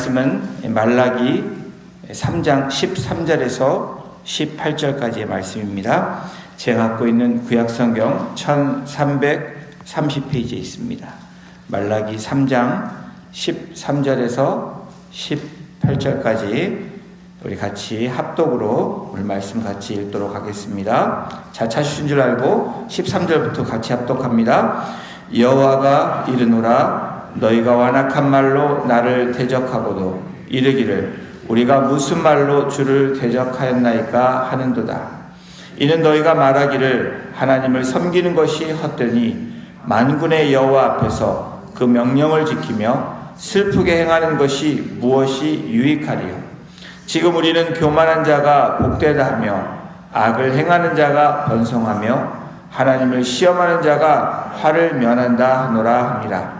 말씀은 말라기 3장 13절에서 18절까지의 말씀입니다. 제가 갖고 있는 구약성경 1330페이지에 있습니다. 말라기 3장 13절에서 18절까지 우리 같이 합독으로 오늘 말씀 같이 읽도록 하겠습니다. 잘 찾으신 줄 알고 13절부터 같이 합독합니다. 여호와가 이르노라 너희가 완악한 말로 나를 대적하고도 이르기를 우리가 무슨 말로 주를 대적하였나이까 하는도다. 이는 너희가 말하기를 하나님을 섬기는 것이 헛되니 만군의 여호와 앞에서 그 명령을 지키며 슬프게 행하는 것이 무엇이 유익하리요. 지금 우리는 교만한 자가 복되다 하며 악을 행하는 자가 번성하며 하나님을 시험하는 자가 화를 면한다 하노라 함이라.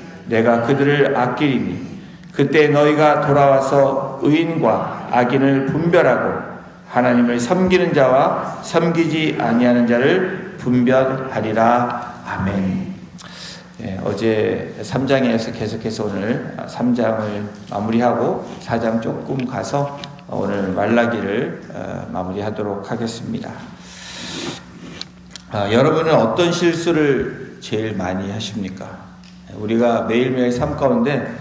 내가 그들을 아끼리니 그때 너희가 돌아와서 의인과 악인을 분별하고 하나님을 섬기는 자와 섬기지 아니하는 자를 분별하리라. 아멘. 예, 어제 3장에서 계속해서 오늘 3장을 마무리하고 4장 조금 가서 오늘 말라기를 어, 마무리하도록 하겠습니다. 아, 여러분은 어떤 실수를 제일 많이 하십니까? 우리가 매일매일 삶 가운데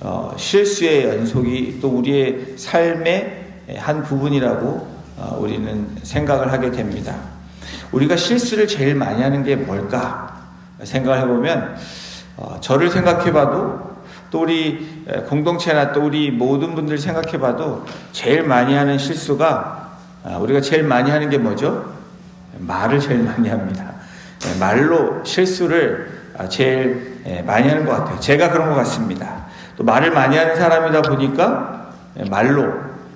어, 실수의 연속이 또 우리의 삶의 한 부분이라고 어, 우리는 생각을 하게 됩니다. 우리가 실수를 제일 많이 하는 게 뭘까 생각을 해보면 어, 저를 생각해봐도 또 우리 공동체나 또 우리 모든 분들 생각해봐도 제일 많이 하는 실수가 아, 우리가 제일 많이 하는 게 뭐죠? 말을 제일 많이 합니다. 예, 말로 실수를 아, 제일 예, 많이 하는 것 같아요. 제가 그런 것 같습니다. 또 말을 많이 하는 사람이다 보니까 예, 말로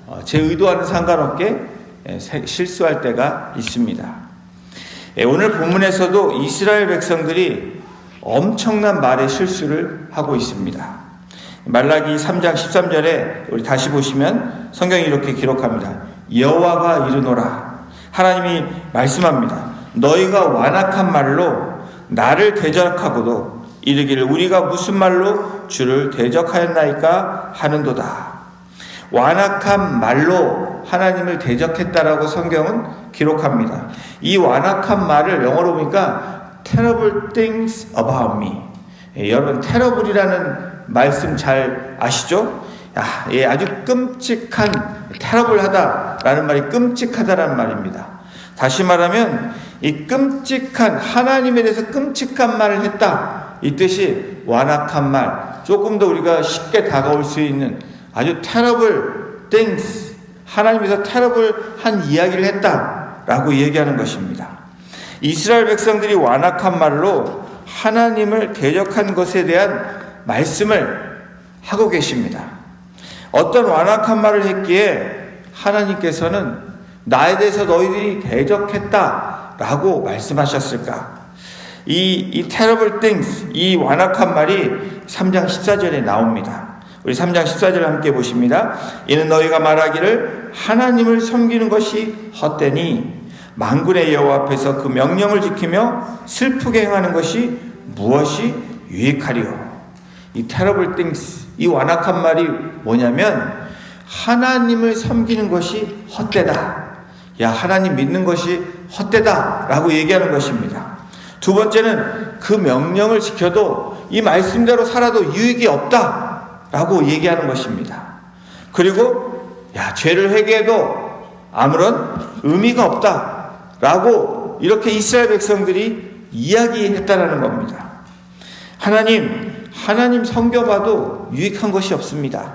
어, 제 의도와는 상관없게 실수할 때가 있습니다. 오늘 본문에서도 이스라엘 백성들이 엄청난 말의 실수를 하고 있습니다. 말라기 3장 13절에 우리 다시 보시면 성경이 이렇게 기록합니다. 여호와가 이르노라. 하나님이 말씀합니다. 너희가 완악한 말로 나를 대적하고도 이르기를 우리가 무슨 말로 주를 대적하였나이까 하는도다. 완악한 말로 하나님을 대적했다라고 성경은 기록합니다. 이 완악한 말을 영어로 보니까 terrible things about me. 예, 여러분 terrible이라는 말씀 잘 아시죠? 야, 예, 아주 끔찍한 테러블하다라는 말이 끔찍하다라는 말입니다. 다시 말하면 이 끔찍한 하나님에 대해서 끔찍한 말을 했다. 이 뜻이 완악한 말, 조금 더 우리가 쉽게 다가올 수 있는 아주 terrible things, 하나님에서 terrible한 이야기를 했다라고 얘기하는 것입니다. 이스라엘 백성들이 완악한 말로 하나님을 대적한 것에 대한 말씀을 하고 계십니다. 어떤 완악한 말을 했기에 하나님께서는 나에 대해서 너희들이 대적했다 라고 말씀하셨을까? 이, 이 terrible things, 이 완악한 말이 3장 14절에 나옵니다. 우리 3장 14절 함께 보십니다. 이는 너희가 말하기를 하나님을 섬기는 것이 헛되니 만군의 여호와 앞에서 그 명령을 지키며 슬프게 행하는 것이 무엇이 유익하리요. 이 terrible things, 이 완악한 말이 뭐냐면 하나님을 섬기는 것이 헛되다. 야, 하나님 믿는 것이 헛되다. 라고 얘기하는 것입니다. 두 번째는 그 명령을 지켜도 이 말씀대로 살아도 유익이 없다. 라고 얘기하는 것입니다. 그리고, 야, 죄를 회개해도 아무런 의미가 없다. 라고 이렇게 이스라엘 백성들이 이야기했다라는 겁니다. 하나님, 하나님 성겨봐도 유익한 것이 없습니다.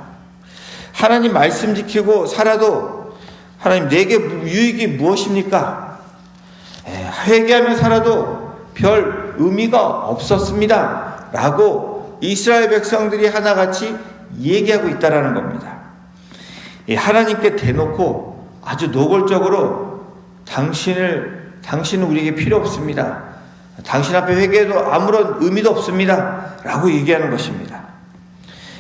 하나님 말씀 지키고 살아도 하나님 내게 유익이 무엇입니까? 회개하며 살아도 별 의미가 없었습니다. 라고 이스라엘 백성들이 하나같이 얘기하고 있다라는 겁니다. 이 하나님께 대놓고 아주 노골적으로 당신을 당신은 우리에게 필요 없습니다. 당신 앞에 회개해도 아무런 의미도 없습니다. 라고 얘기하는 것입니다.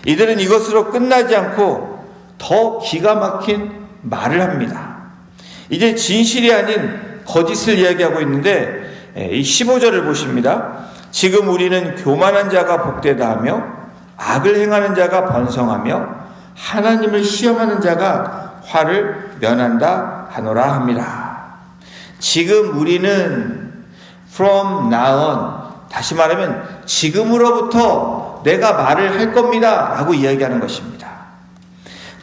이들은 이것으로 끝나지 않고 더 기가 막힌 말을 합니다. 이제 진실이 아닌 거짓을 이야기하고 있는데 이 15절을 보십니다. 지금 우리는 교만한 자가 복되다 하며 악을 행하는 자가 번성하며 하나님을 시험하는 자가 화를 면한다 하노라 합니다. 지금 우리는 from now on 다시 말하면 지금으로부터 내가 말을 할 겁니다 라고 이야기하는 것입니다.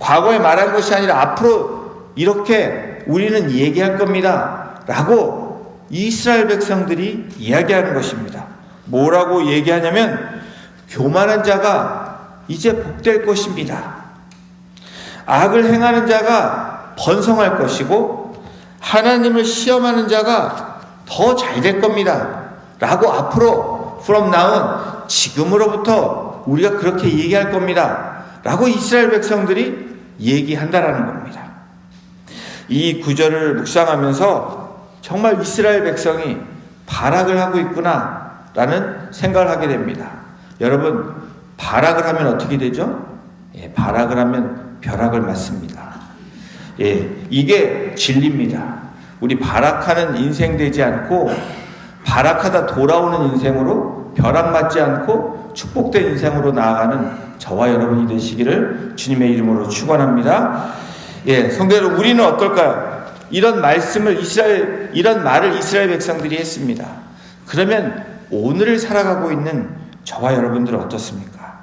과거에 말한 것이 아니라 앞으로 이렇게 우리는 얘기할 겁니다 라고 이스라엘 백성들이 이야기하는 것입니다. 뭐라고 얘기하냐면 교만한 자가 이제 복될 것입니다. 악을 행하는 자가 번성할 것이고 하나님을 시험하는 자가 더 잘 될 겁니다. 라고 앞으로 from now 지금으로부터 우리가 그렇게 얘기할 겁니다. 라고 이스라엘 백성들이 얘기한다라는 겁니다. 이 구절을 묵상하면서 정말 이스라엘 백성이 발악을 하고 있구나 라는 생각을 하게 됩니다. 여러분, 발악을 하면 어떻게 되죠? 예, 발악을 하면 벼락을 맞습니다. 예, 이게 진리입니다. 우리 발악하는 인생 되지 않고 발악하다 돌아오는 인생으로 벼락 맞지 않고 축복된 인생으로 나아가는 저와 여러분이 되시기를 주님의 이름으로 축원합니다. 예, 성도여러분 우리는 어떨까요? 이런 말씀을 이스라엘 이런 말을 이스라엘 백성들이 했습니다. 그러면 오늘을 살아가고 있는 저와 여러분들은 어떻습니까?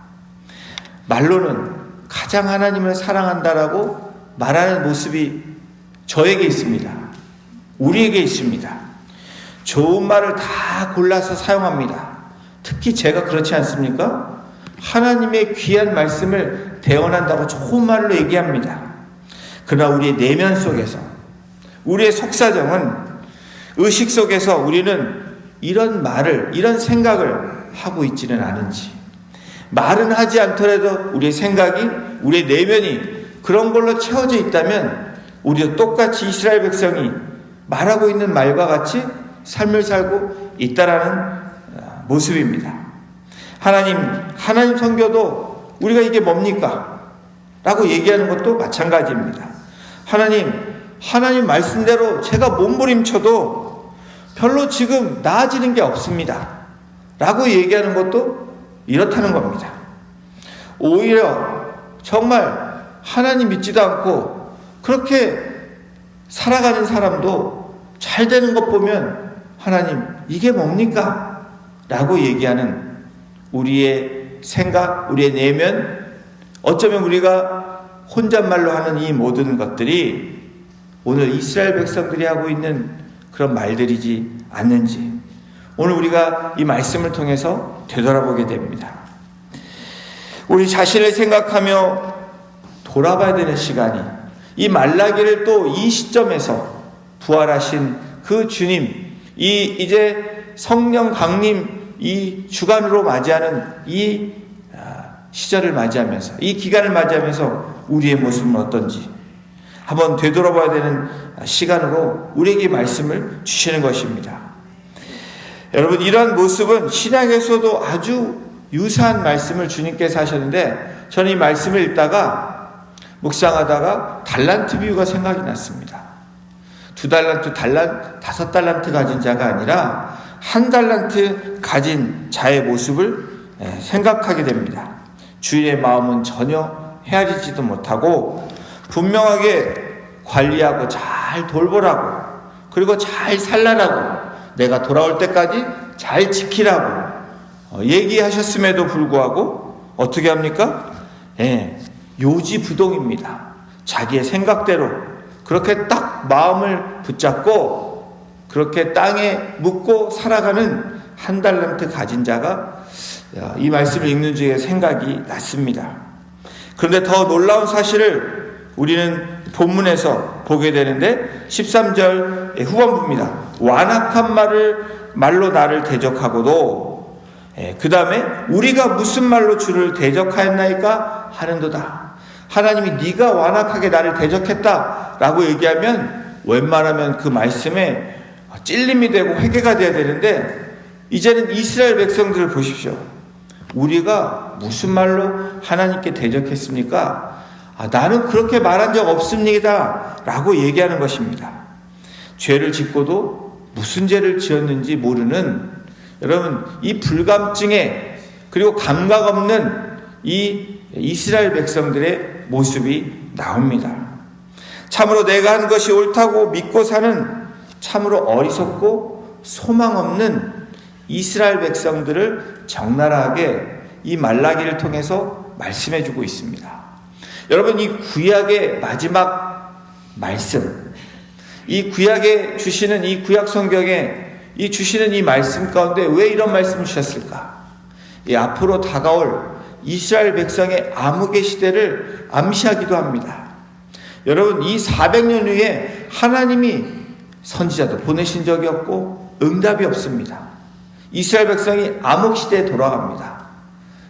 말로는 가장 하나님을 사랑한다라고 말하는 모습이 저에게 있습니다. 우리에게 있습니다. 좋은 말을 다 골라서 사용합니다. 특히 제가 그렇지 않습니까? 하나님의 귀한 말씀을 대언한다고 좋은 말로 얘기합니다. 그러나 우리의 내면 속에서, 우리의 속사정은 의식 속에서 우리는 이런 말을, 이런 생각을 하고 있지는 않은지, 말은 하지 않더라도 우리의 생각이, 우리의 내면이 그런 걸로 채워져 있다면 우리도 똑같이 이스라엘 백성이 말하고 있는 말과 같이 삶을 살고 있다라는 모습입니다. 하나님, 하나님 성교도 우리가 이게 뭡니까? 라고 얘기하는 것도 마찬가지입니다. 하나님, 하나님 말씀대로 제가 몸부림쳐도 별로 지금 나아지는 게 없습니다. 라고 얘기하는 것도 이렇다는 겁니다. 오히려 정말 하나님 믿지도 않고 그렇게 살아가는 사람도 잘 되는 것 보면 하나님, 이게 뭡니까? 라고 얘기하는 우리의 생각, 우리의 내면, 어쩌면 우리가 혼잣말로 하는 이 모든 것들이 오늘 이스라엘 백성들이 하고 있는 그런 말들이지 않는지 오늘 우리가 이 말씀을 통해서 되돌아보게 됩니다. 우리 자신을 생각하며 돌아봐야 되는 시간이 이 말라기를 또 이 시점에서 부활하신 그 주님, 이 이제 성령 강림 이 주간으로 맞이하는 이 시절을 맞이하면서 이 기간을 맞이하면서 우리의 모습은 어떤지 한번 되돌아봐야 되는 시간으로 우리에게 말씀을 주시는 것입니다. 여러분 이러한 모습은 신약에서도 아주 유사한 말씀을 주님께서 하셨는데 저는 이 말씀을 읽다가 묵상하다가 달란트 비유가 생각이 났습니다. 두 달란트, 달란, 다섯 달란트 가진 자가 아니라 한 달란트 가진 자의 모습을 생각하게 됩니다. 주인의 마음은 전혀 헤아리지도 못하고 분명하게 관리하고 잘 돌보라고 그리고 잘 살라라고 내가 돌아올 때까지 잘 지키라고 얘기하셨음에도 불구하고 어떻게 합니까? 예, 요지부동입니다. 자기의 생각대로 그렇게 딱 마음을 붙잡고 그렇게 땅에 묻고 살아가는 한 달란트 가진 자가 이 말씀을 읽는 중에 생각이 났습니다. 그런데 더 놀라운 사실을 우리는 본문에서 보게 되는데 13절 후반부입니다. 완악한 말을 말로 나를 대적하고도 그 다음에 우리가 무슨 말로 주를 대적하였나이까 하는도다. 하나님이 네가 완악하게 나를 대적했다라고 얘기하면 웬만하면 그 말씀에 찔림이 되고 회개가 돼야 되는데 이제는 이스라엘 백성들을 보십시오. 우리가 무슨 말로 하나님께 대적했습니까? 아, 나는 그렇게 말한 적 없습니다. 라고 얘기하는 것입니다. 죄를 짓고도 무슨 죄를 지었는지 모르는 여러분, 이 불감증에 그리고 감각 없는 이 이스라엘 백성들의 모습이 나옵니다. 참으로 내가 한 것이 옳다고 믿고 사는 참으로 어리석고 소망 없는 이스라엘 백성들을 적나라하게 이 말라기를 통해서 말씀해 주고 있습니다. 여러분 이 구약의 마지막 말씀 이 구약에 주시는 이 구약 성경에 이 주시는 이 말씀 가운데 왜 이런 말씀을 주셨을까? 이 앞으로 다가올 이스라엘 백성의 암흑의 시대를 암시하기도 합니다. 여러분 이 400년 후에 하나님이 선지자도 보내신 적이 없고 응답이 없습니다. 이스라엘 백성이 암흑 시대에 돌아갑니다.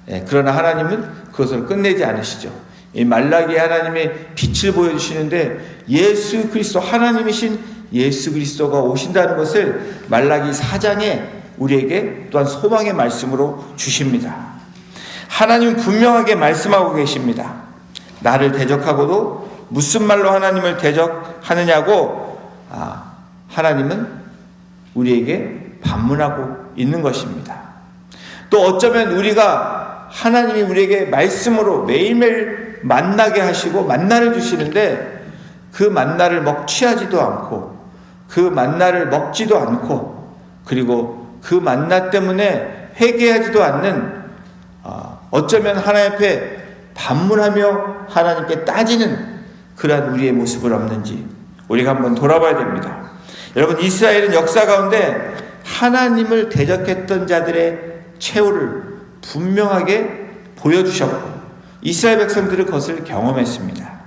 예, 그러나 하나님은 그것을 끝내지 않으시죠. 이 말라기 하나님의 빛을 보여주시는데 예수 그리스도 하나님이신 예수 그리스도가 오신다는 것을 말라기 4장에 우리에게 또한 소망의 말씀으로 주십니다. 하나님은 분명하게 말씀하고 계십니다. 나를 대적하고도 무슨 말로 하나님을 대적하느냐고 아, 하나님은 우리에게 반문하고 있는 것입니다. 또 어쩌면 우리가 하나님이 우리에게 말씀으로 매일매일 만나게 하시고 만나를 주시는데 그 만나를 먹 취하지도 않고 그 만나를 먹지도 않고 그리고 그 만나 때문에 회개하지도 않는 어, 어쩌면 하나님 앞에 반문하며 하나님께 따지는 그러한 우리의 모습을 없는지 우리가 한번 돌아봐야 됩니다. 여러분 이스라엘은 역사 가운데 하나님을 대적했던 자들의 최후를 분명하게 보여주셨고 이스라엘 백성들은 그것을 경험했습니다.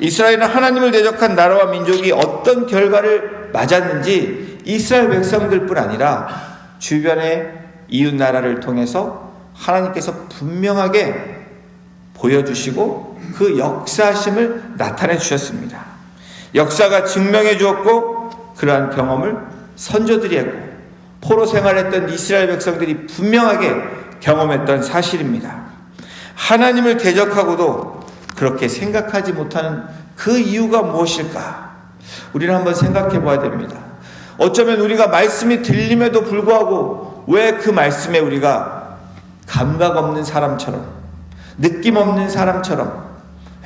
이스라엘은 하나님을 대적한 나라와 민족이 어떤 결과를 맞았는지 이스라엘 백성들뿐 아니라 주변의 이웃 나라를 통해서 하나님께서 분명하게 보여주시고 그 역사심을 나타내 주셨습니다. 역사가 증명해 주었고 그러한 경험을 선조들이 했고 포로 생활했던 이스라엘 백성들이 분명하게 경험했던 사실입니다. 하나님을 대적하고도 그렇게 생각하지 못하는 그 이유가 무엇일까? 우리는 한번 생각해 봐야 됩니다. 어쩌면 우리가 말씀이 들림에도 불구하고 왜 그 말씀에 우리가 감각 없는 사람처럼, 느낌 없는 사람처럼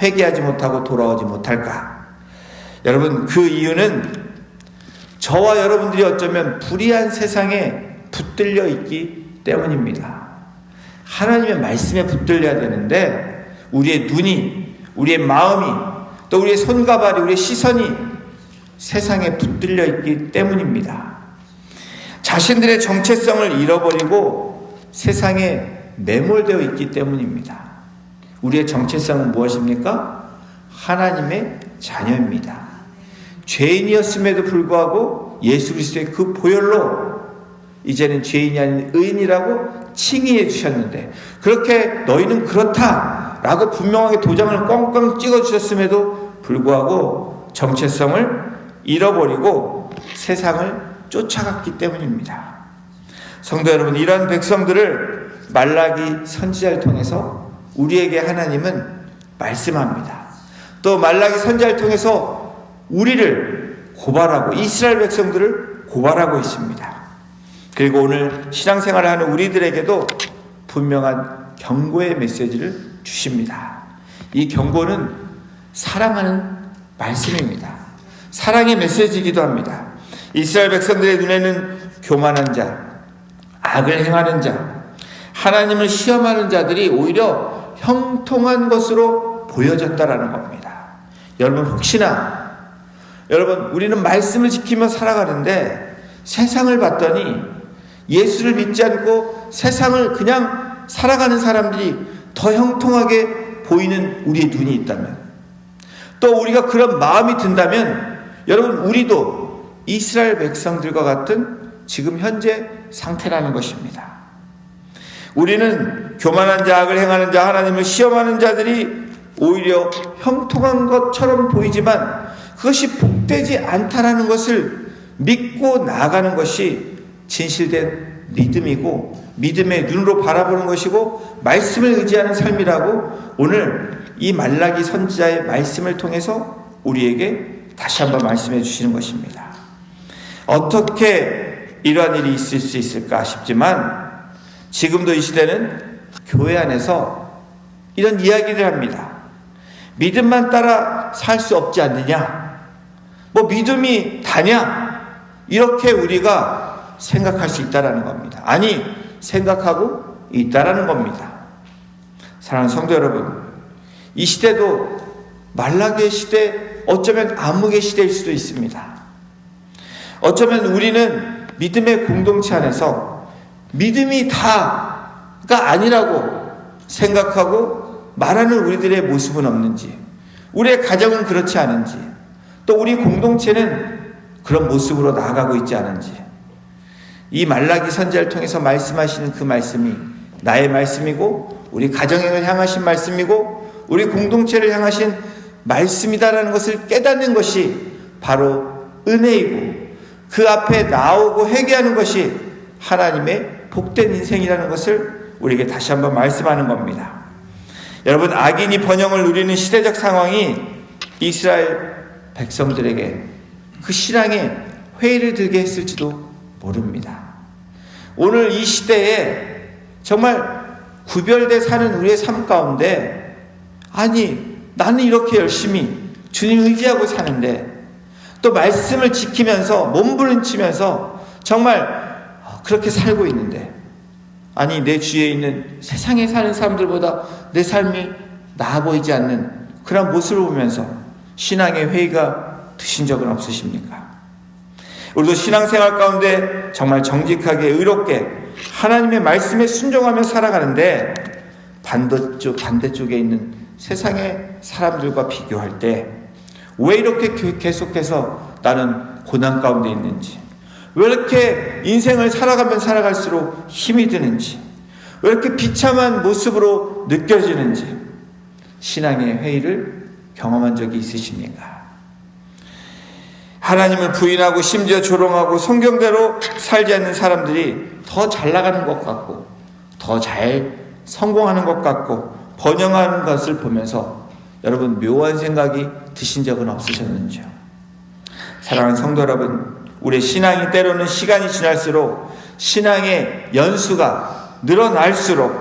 회개하지 못하고 돌아오지 못할까? 여러분, 그 이유는 저와 여러분들이 어쩌면 불의한 세상에 붙들려 있기 때문입니다. 하나님의 말씀에 붙들려야 되는데 우리의 눈이, 우리의 마음이, 또 우리의 손과 발이, 우리의 시선이 세상에 붙들려 있기 때문입니다. 자신들의 정체성을 잃어버리고 세상에 매몰되어 있기 때문입니다. 우리의 정체성은 무엇입니까? 하나님의 자녀입니다. 죄인이었음에도 불구하고 예수 그리스도의 그 보혈로 이제는 죄인이 아닌 의인이라고 칭의해 주셨는데 그렇게 너희는 그렇다라고 분명하게 도장을 꽝꽝 찍어 주셨음에도 불구하고 정체성을 잃어버리고 세상을 쫓아갔기 때문입니다. 성도 여러분, 이러한 백성들을 말라기 선지자를 통해서 우리에게 하나님은 말씀합니다. 또 말라기 선지자를 통해서 우리를 고발하고 이스라엘 백성들을 고발하고 있습니다. 그리고 오늘 신앙생활을 하는 우리들에게도 분명한 경고의 메시지를 주십니다. 이 경고는 사랑하는 말씀입니다. 사랑의 메시지이기도 합니다. 이스라엘 백성들의 눈에는 교만한 자, 악을 행하는 자, 하나님을 시험하는 자들이 오히려 형통한 것으로 보여졌다라는 겁니다. 여러분 혹시나 여러분 우리는 말씀을 지키며 살아가는데 세상을 봤더니 예수를 믿지 않고 세상을 그냥 살아가는 사람들이 더 형통하게 보이는 우리의 눈이 있다면 또 우리가 그런 마음이 든다면 여러분 우리도 이스라엘 백성들과 같은 지금 현재 상태라는 것입니다. 우리는 교만한 자, 악을 행하는 자, 하나님을 시험하는 자들이 오히려 형통한 것처럼 보이지만 그것이 복되지 않다라는 것을 믿고 나아가는 것이 진실된 믿음이고 믿음의 눈으로 바라보는 것이고 말씀을 의지하는 삶이라고 오늘 이 말라기 선지자의 말씀을 통해서 우리에게 다시 한번 말씀해 주시는 것입니다. 어떻게 이러한 일이 있을 수 있을까 싶지만 지금도 이 시대는 교회 안에서 이런 이야기를 합니다. 믿음만 따라 살 수 없지 않느냐? 뭐 믿음이 다냐? 이렇게 우리가 생각할 수 있다라는 겁니다. 아니, 생각하고 있다라는 겁니다. 사랑하는 성도 여러분, 이 시대도 말라기의 시대, 어쩌면 암흑의 시대일 수도 있습니다. 어쩌면 우리는 믿음의 공동체 안에서 믿음이 다가 아니라고 생각하고 말하는 우리들의 모습은 없는지, 우리의 가정은 그렇지 않은지, 또 우리 공동체는 그런 모습으로 나아가고 있지 않은지, 이 말라기 선지자를 통해서 말씀하시는 그 말씀이 나의 말씀이고, 우리 가정을 향하신 말씀이고, 우리 공동체를 향하신 말씀이다라는 것을 깨닫는 것이 바로 은혜이고, 그 앞에 나오고 회개하는 것이 하나님의 복된 인생이라는 것을 우리에게 다시 한번 말씀하는 겁니다. 여러분, 악인이 번영을 누리는 시대적 상황이 이스라엘 백성들에게 그 신앙에 회의를 들게 했을지도 모릅니다. 오늘 이 시대에 정말 구별돼 사는 우리의 삶 가운데 아니, 나는 이렇게 열심히 주님 의지하고 사는데 또 말씀을 지키면서 몸부림치면서 정말 그렇게 살고 있는데 아니 내 주위에 있는 세상에 사는 사람들보다 내 삶이 나아 보이지 않는 그런 모습을 보면서 신앙의 회의가 드신 적은 없으십니까? 우리도 신앙생활 가운데 정말 정직하게 의롭게 하나님의 말씀에 순종하며 살아가는데 반대쪽 반대쪽에 있는 세상의 사람들과 비교할 때 왜 이렇게 계속해서 나는 고난 가운데 있는지 왜 이렇게 인생을 살아가면 살아갈수록 힘이 드는지 왜 이렇게 비참한 모습으로 느껴지는지 신앙의 회의를 경험한 적이 있으십니까? 하나님을 부인하고 심지어 조롱하고 성경대로 살지 않는 사람들이 더 잘 나가는 것 같고 더 잘 성공하는 것 같고 번영하는 것을 보면서 여러분 묘한 생각이 드신 적은 없으셨는지요? 사랑하는 성도 여러분, 우리 신앙이 때로는 시간이 지날수록 신앙의 연수가 늘어날수록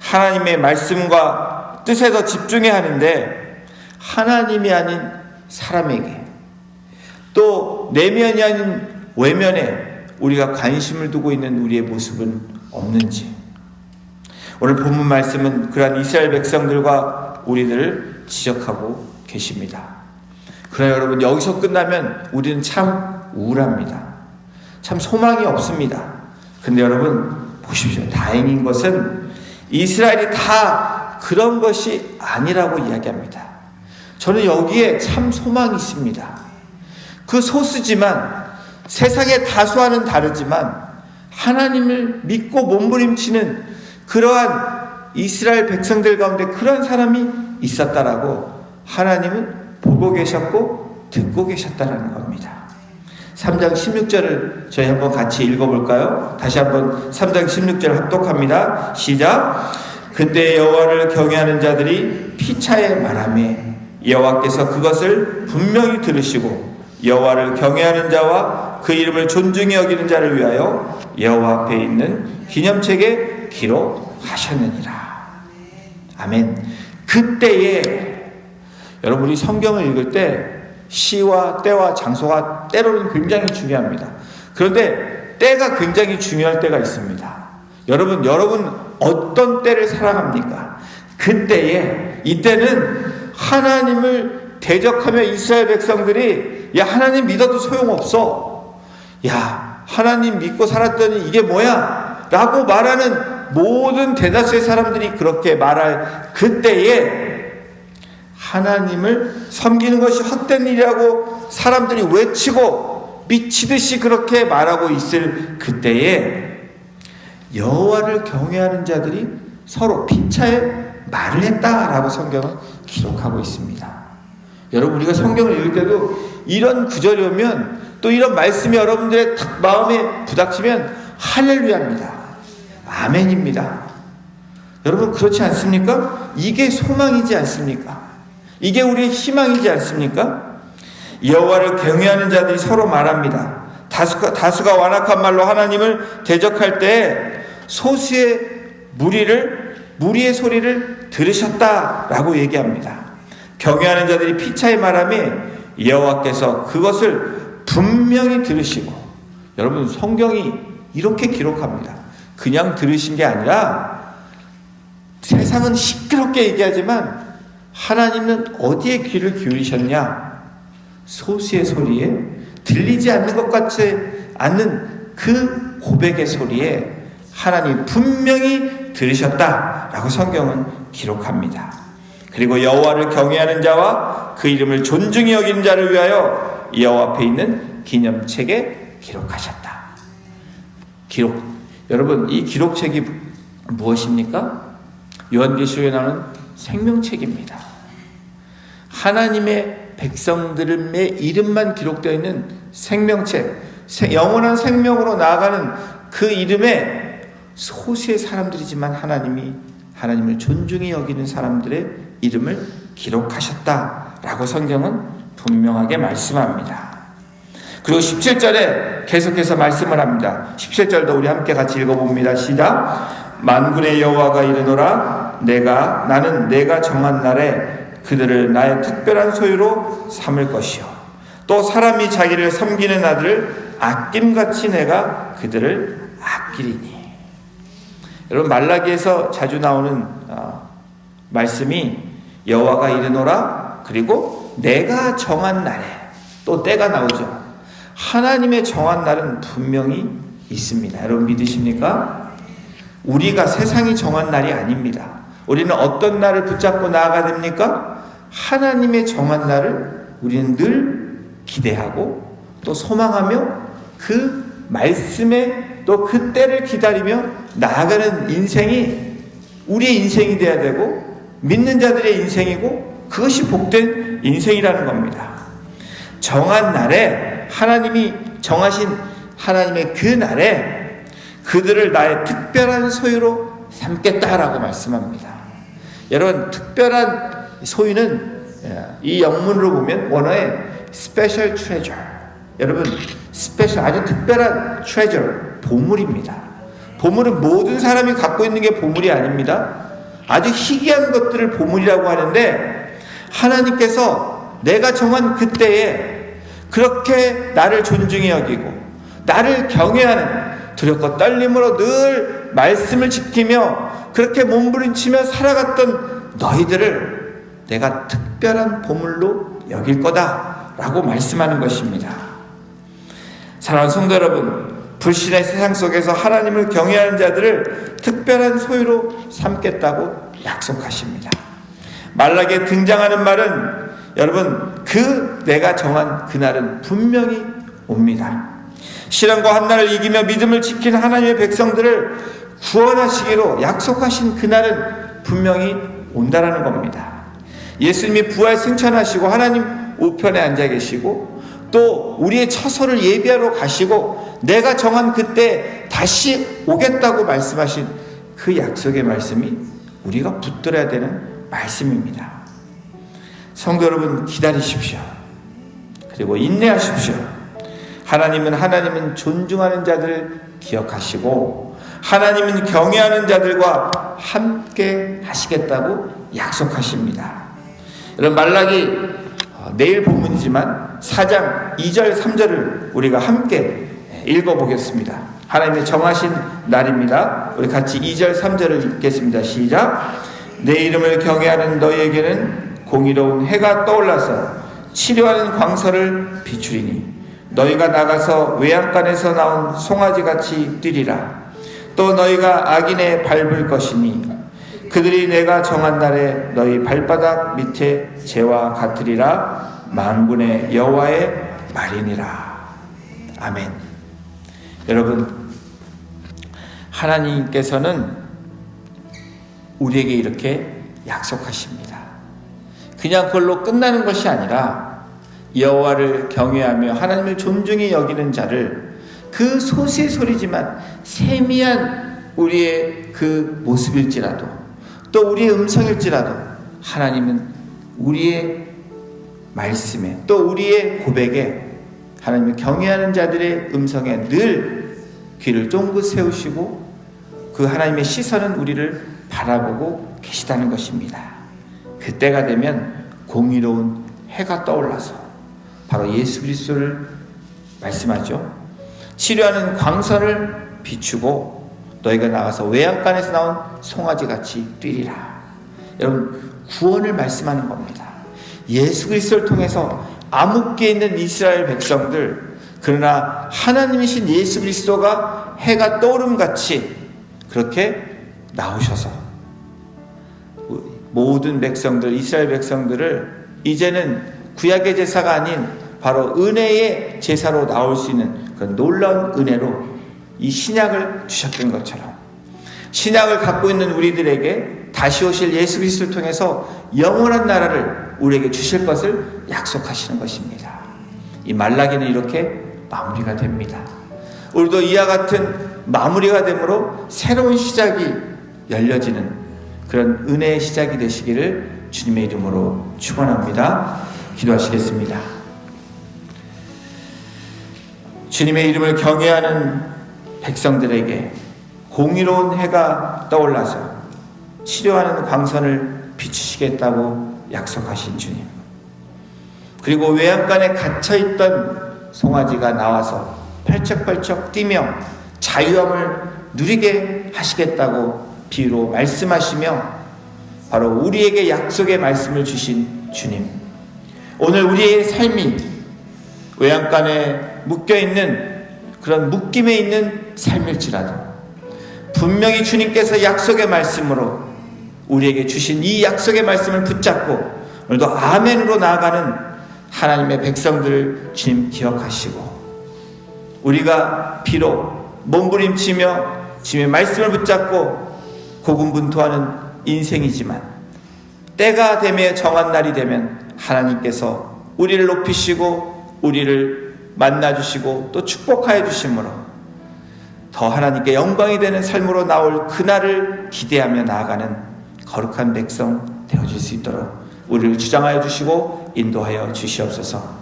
하나님의 말씀과 뜻에 더 집중해야 하는데 하나님이 아닌 사람에게 또 내면이 아닌 외면에 우리가 관심을 두고 있는 우리의 모습은 없는지 오늘 본문 말씀은 그러한 이스라엘 백성들과 우리들을 지적하고 계십니다. 그러나 여러분 여기서 끝나면 우리는 참 우울합니다. 참 소망이 없습니다. 근데 여러분 보십시오. 다행인 것은 이스라엘이 다 그런 것이 아니라고 이야기합니다. 저는 여기에 참 소망이 있습니다. 그 소수지만 세상의 다수와는 다르지만 하나님을 믿고 몸부림치는 그러한 이스라엘 백성들 가운데 그런 사람이 있었다라고 하나님은 보고 계셨고 듣고 계셨다라는 겁니다. 3장 16절을 저희 한번 같이 읽어볼까요? 다시 한번 3장 16절 합독합니다. 시작. 그때 여호와를 경외하는 자들이 피차에 말하매 여호와께서 그것을 분명히 들으시고 여호와를 경외하는 자와 그 이름을 존중히 여기는 자를 위하여 여호와 앞에 있는 기념책에 기록하셨느니라. 아멘. 그때에 여러분이 성경을 읽을 때 시와 때와 장소가 때로는 굉장히 중요합니다. 그런데 때가 굉장히 중요할 때가 있습니다. 여러분, 여러분 어떤 때를 살아갑니까? 그때에 이때는 하나님을 대적하며 이스라엘 백성들이 야 하나님 믿어도 소용없어. 야 하나님 믿고 살았더니 이게 뭐야? 라고 말하는 모든 대다수의 사람들이 그렇게 말할 그때에 하나님을 섬기는 것이 헛된 일이라고 사람들이 외치고 미치듯이 그렇게 말하고 있을 그때에 여호와를 경외하는 자들이 서로 피차에 말을 했다라고 성경은 기록하고 있습니다. 여러분 우리가 성경을 읽을 때도 이런 구절이 오면 또 이런 말씀이 여러분들의 탁 마음에 부닥치면 할렐루야입니다. 아멘입니다. 여러분 그렇지 않습니까? 이게 소망이지 않습니까? 이게 우리의 희망이지 않습니까? 여호와를 경외하는 자들이 서로 말합니다. 다수가, 다수가 완악한 말로 하나님을 대적할 때 소수의 무리를 무리의 소리를 들으셨다라고 얘기합니다. 경외하는 자들이 피차에 말함에 여호와께서 그것을 분명히 들으시고 여러분 성경이 이렇게 기록합니다. 그냥 들으신 게 아니라 세상은 시끄럽게 얘기하지만 하나님은 어디에 귀를 기울이셨냐? 소수의 소리에 들리지 않는 것 같지 않는 그 고백의 소리에 하나님 분명히 들으셨다라고 성경은 기록합니다. 그리고 여호와를 경외하는 자와 그 이름을 존중히 여기는 자를 위하여 여호와 앞에 있는 기념책에 기록하셨다. 기록 여러분 이 기록책이 무엇입니까? 요한계시록에 나오는 생명책입니다. 하나님의 백성들의 이름만 기록되어 있는 생명책, 영원한 생명으로 나아가는 그 이름에 소수의 사람들이지만 하나님이 하나님을 존중히 여기는 사람들의 이름을 기록하셨다 라고 성경은 분명하게 말씀합니다. 그리고 17절에 계속해서 말씀을 합니다. 17절도 우리 함께 같이 읽어봅니다. 시작. 만군의 여호와가 이르노라 내가 나는 내가 정한 날에 그들을 나의 특별한 소유로 삼을 것이요 또 사람이 자기를 섬기는 아들을 아낌같이 내가 그들을 아끼리니 여러분 말라기에서 자주 나오는 어, 말씀이 여호와가 이르노라 그리고 내가 정한 날에 또 때가 나오죠 하나님의 정한 날은 분명히 있습니다 여러분 믿으십니까? 우리가 세상이 정한 날이 아닙니다. 우리는 어떤 날을 붙잡고 나아가야 됩니까? 하나님의 정한 날을 우리는 늘 기대하고 또 소망하며 그 말씀에 또 그 때를 기다리며 나아가는 인생이 우리의 인생이 되어야 되고 믿는 자들의 인생이고 그것이 복된 인생이라는 겁니다. 정한 날에 하나님이 정하신 하나님의 그 날에 그들을 나의 특별한 소유로 삼겠다라고 말씀합니다. 여러분, 특별한 소유는 예, 이 영문으로 보면 원어의 special treasure. 여러분, special 아주 특별한 treasure, 보물입니다. 보물은 모든 사람이 갖고 있는 게 보물이 아닙니다. 아주 희귀한 것들을 보물이라고 하는데 하나님께서 내가 정한 그때에 그렇게 나를 존중히 여기고 나를 경외하는 두렵고 떨림으로 늘 말씀을 지키며 그렇게 몸부림치며 살아갔던 너희들을 내가 특별한 보물로 여길 거다 라고 말씀하는 것입니다. 사랑하는 성도 여러분, 불신의 세상 속에서 하나님을 경외하는 자들을 특별한 소유로 삼겠다고 약속하십니다. 말락에 등장하는 말은 여러분 그 내가 정한 그날은 분명히 옵니다. 시련과 한날을 이기며 믿음을 지킨 하나님의 백성들을 구원하시기로 약속하신 그날은 분명히 온다라는 겁니다. 예수님이 부활 승천하시고 하나님 우편에 앉아 계시고 또 우리의 처소를 예비하러 가시고 내가 정한 그때 다시 오겠다고 말씀하신 그 약속의 말씀이 우리가 붙들어야 되는 말씀입니다. 성도 여러분 기다리십시오. 그리고 인내하십시오. 하나님은 하나님은 존중하는 자들을 기억하시고 하나님은 경외하는 자들과 함께 하시겠다고 약속하십니다. 여러분 말라기 어, 내일 본문이지만 4장 2절 3절을 우리가 함께 읽어보겠습니다. 하나님의 정하신 날입니다. 우리 같이 2절 3절을 읽겠습니다. 시작. 내 이름을 경외하는 너희에게는 공의로운 해가 떠올라서 치료하는 광설을 비추리니 너희가 나가서 외양간에서 나온 송아지 같이 뛰리라. 또 너희가 악인의 밟을 것이니 그들이 내가 정한 날에 너희 발바닥 밑에 재와 같으리라. 만군의 여호와의 말이니라. 아멘. 여러분 하나님께서는 우리에게 이렇게 약속하십니다. 그냥 그걸로 끝나는 것이 아니라 여호와를 경외하며 하나님을 존중히 여기는 자를 그 소수의 소리지만 세미한 우리의 그 모습일지라도 또 우리의 음성일지라도 하나님은 우리의 말씀에 또 우리의 고백에 하나님을 경외하는 자들의 음성에 늘 귀를 쫑긋 세우시고 그 하나님의 시선은 우리를 바라보고 계시다는 것입니다. 그때가 되면 공의로운 해가 떠올라서 바로 예수 그리스도를 말씀하죠. 치료하는 광선을 비추고 너희가 나가서 외양간에서 나온 송아지 같이 뛰리라. 여러분 구원을 말씀하는 겁니다. 예수 그리스도를 통해서 암흑기에 있는 이스라엘 백성들 그러나 하나님이신 예수 그리스도가 해가 떠오름 같이 그렇게 나오셔서 모든 백성들 이스라엘 백성들을 이제는 구약의 제사가 아닌 바로 은혜의 제사로 나올 수 있는 그런 놀라운 은혜로 이 신약을 주셨던 것처럼 신약을 갖고 있는 우리들에게 다시 오실 예수 그리스도를 통해서 영원한 나라를 우리에게 주실 것을 약속하시는 것입니다. 이 말라기는 이렇게 마무리가 됩니다. 우리도 이와 같은 마무리가 되므로 새로운 시작이 열려지는 그런 은혜의 시작이 되시기를 주님의 이름으로 축원합니다. 기도하시겠습니다. 주님의 이름을 경외하는 백성들에게 공의로운 해가 떠올라서 치료하는 광선을 비추시겠다고 약속하신 주님. 그리고 외양간에 갇혀 있던 송아지가 나와서 펄쩍펄쩍 뛰며 자유함을 누리게 하시겠다고 비유로 말씀하시며 바로 우리에게 약속의 말씀을 주신 주님. 오늘 우리의 삶이 외양간에 묶여 있는 그런 묶임에 있는 삶일지라도 분명히 주님께서 약속의 말씀으로 우리에게 주신 이 약속의 말씀을 붙잡고 오늘도 아멘으로 나아가는 하나님의 백성들을 주님 기억하시고 우리가 비록 몸부림치며 주님의 말씀을 붙잡고 고군분투하는 인생이지만 때가 되며 정한 날이 되면 하나님께서 우리를 높이시고 우리를 만나 주시고 또 축복하여 주심으로 더 하나님께 영광이 되는 삶으로 나올 그날을 기대하며 나아가는 거룩한 백성 되어 질 수 있도록 우리를 주장하여 주시고 인도하여 주시옵소서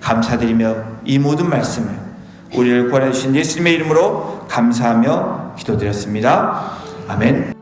감사드리며 이 모든 말씀을 우리를 권해 주신 예수님의 이름으로 감사하며 기도드렸습니다. 아멘.